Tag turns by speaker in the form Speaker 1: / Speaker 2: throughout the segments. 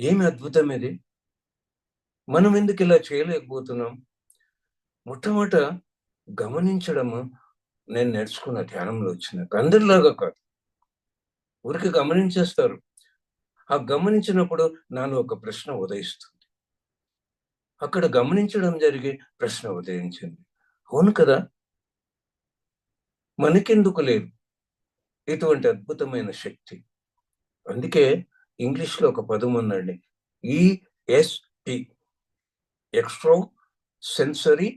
Speaker 1: ఏమి అద్భుతం ఇది? మనం ఎందుకు ఇలా చేయలేకపోతున్నాం? మొట్టమొదట గమనించడము నేను నేర్చుకున్న ధ్యానంలో వచ్చిన అందరిలాగా కాదు. ఊరికి గమనించేస్తారు. ఆ గమనించినప్పుడు నాలో ఒక ప్రశ్న ఉదయిస్తుంది. అక్కడ గమనించడం జరిగి ప్రశ్న ఉదయించింది. అవును కదా? మనకెందుకు లేదు? ఇటువంటి అద్భుతమైన శక్తి. అందుకే ఇంగ్లీష్లో ఒక పదం ఉందండి. ఈఎస్టి ఎక్స్ట్రో సెన్సరీ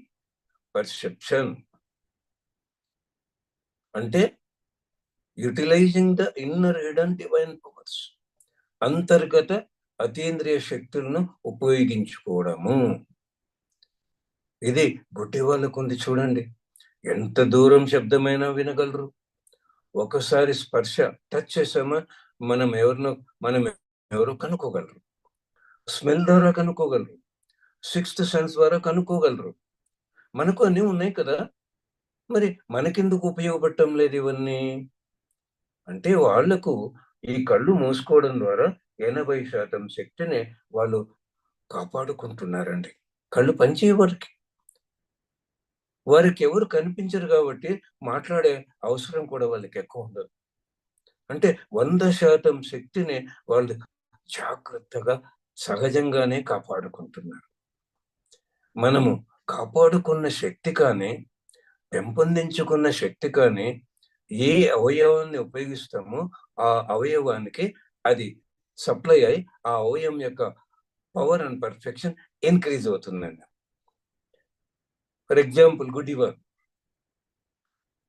Speaker 1: పర్సెప్షన్ అంటే utilising the inner hidden divine powers అంతర్గత అతీంద్రియ శక్తులను ఉపయోగించుకోవడము. ఇది గుడ్డి వాళ్ళకు ఉంది చూడండి. ఎంత దూరం శబ్దమైనా వినగలరు. ఒకసారి స్పర్శ టచ్ చేసామా మనం ఎవరినో మనం ఎవరో కనుక్కోగలరు. స్మెల్ ద్వారా కనుక్కోగలరు. సిక్స్త్ సెన్స్ ద్వారా కనుక్కోగలరు. మనకు అన్నీ ఉన్నాయి కదా. మరి మనకెందుకు ఉపయోగపడటం లేదు ఇవన్నీ? అంటే వాళ్ళకు ఈ కళ్ళు మూసుకోవడం ద్వారా ఎనభై శాతం శక్తిని వాళ్ళు కాపాడుకుంటున్నారండి. కళ్ళు పనిచేయవారికి వారికి ఎవరు కనిపించరు కాబట్టి మాట్లాడే అవసరం కూడా వాళ్ళకి ఎక్కువ ఉండదు. అంటే వంద శాతం శక్తిని వాళ్ళు జాగ్రత్తగా సహజంగానే కాపాడుకుంటున్నారు. మనము కాపాడుకున్న శక్తి కానీ పెంపొందించుకున్న శక్తి కానీ ఏ అవయవాన్ని ఉపయోగిస్తామో ఆ అవయవానికి అది సప్లై అయి ఆ అవయవం యొక్క పవర్ అండ్ పర్ఫెక్షన్ ఇంక్రీజ్ అవుతుందండి. For example good ever.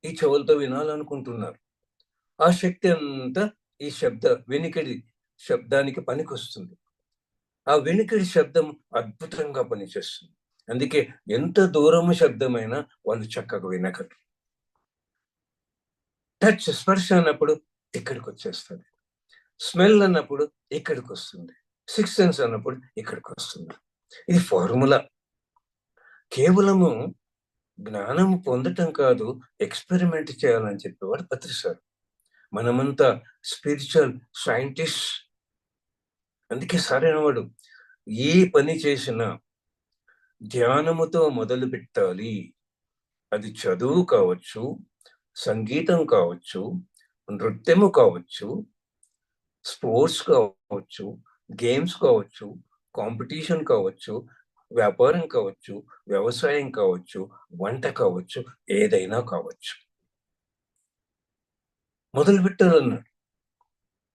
Speaker 1: ఈ చెవులతో వినాలనుకుంటున్నారు. ఆ శక్తి అంతా ఈ శబ్ద వెనుకడి శబ్దానికి పనికొస్తుంది. ఆ వెనుకడి శబ్దం అద్భుతంగా పనిచేస్తుంది. అందుకే ఎంత దూరము శబ్దమైనా వాళ్ళు చక్కగా వినగలరు. టచ్ స్పర్శ అన్నప్పుడు ఇక్కడికి వచ్చేస్తుంది స్మెల్ అన్నప్పుడు ఇక్కడికి వస్తుంది సిక్స్ సెన్స్ అన్నప్పుడు ఇక్కడికి వస్తుంది ఇది ఫార్ములా. కేవలము జ్ఞానం పొందటం కాదు ఎక్స్పెరిమెంట్ చేయాలని చెప్పేవాడు పత్రిసారు. మనమంతా స్పిరిచువల్ సైంటిస్ట్. అందుకే సరైనవాడు ఏ పని చేసినా ధ్యానముతో మొదలు పెట్టాలి. అది చదువు కావచ్చు సంగీతం కావచ్చు నృత్యము కావచ్చు స్పోర్ట్స్ కావచ్చు గేమ్స్ కావచ్చు కాంపిటీషన్ కావచ్చు వ్యాపారం కావచ్చు వ్యవసాయం కావచ్చు వంట కావచ్చు ఏదైనా కావచ్చు. మొదలు పెట్టాలన్నాడు